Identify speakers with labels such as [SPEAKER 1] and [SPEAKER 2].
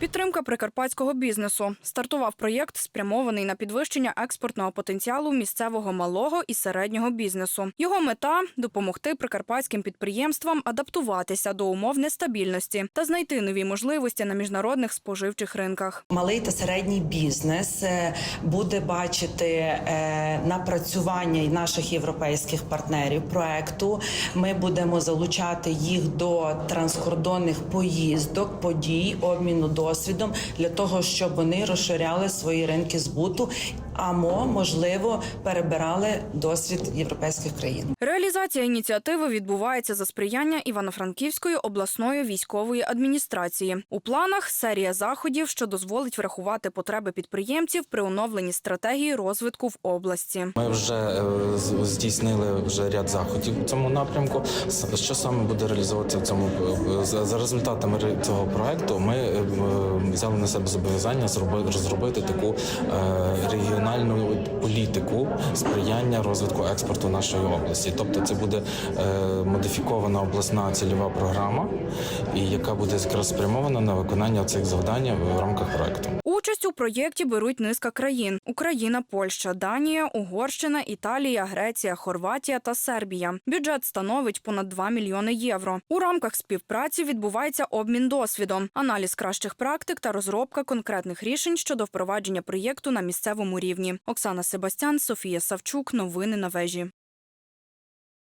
[SPEAKER 1] Підтримка прикарпатського бізнесу. Стартував проєкт, спрямований на підвищення експортного потенціалу місцевого малого і середнього бізнесу. Його мета допомогти прикарпатським підприємствам адаптуватися до умов нестабільності та знайти нові можливості на міжнародних споживчих ринках.
[SPEAKER 2] Малий та середній бізнес е, буде бачити е, напрацювання наших європейських партнерів проекту. Ми будемо залучати їх до транскордонних поїздок, подій, обміну досвідом для того, щоб вони розширяли свої ринки збуту, або можливо перебирали досвід європейських країн.
[SPEAKER 1] Реалізація ініціативи відбувається за сприяння Івано-Франківської обласної військової адміністрації. У планах серія заходів, що дозволить врахувати потреби підприємців при оновленні стратегії розвитку в області.
[SPEAKER 3] Ми вже е, здійснили вже ряд заходів у цьому напрямку. Що саме буде реалізовуватися в цьому е, за, результатами цього проекту? Ми е, взяли на себе зобов'язання зробити розробити таку е, регіональну політику сприяння розвитку експорту нашої області. Тобто, це буде е, модифікована обласна цільова програма, і яка буде якраз спрямована на виконання цих завдань в рамках проекту.
[SPEAKER 1] Участь у проєкті беруть низка країн: Україна, Польща, Данія, Угорщина, Італія, Греція, Хорватія та Сербія. Бюджет становить понад 2 мільйони євро. У рамках співпраці відбувається обмін досвідом, аналіз кращих практик та розробка конкретних рішень щодо впровадження проєкту на місцевому рівні. Оксана Себастян, Софія Савчук. Новини на вежі.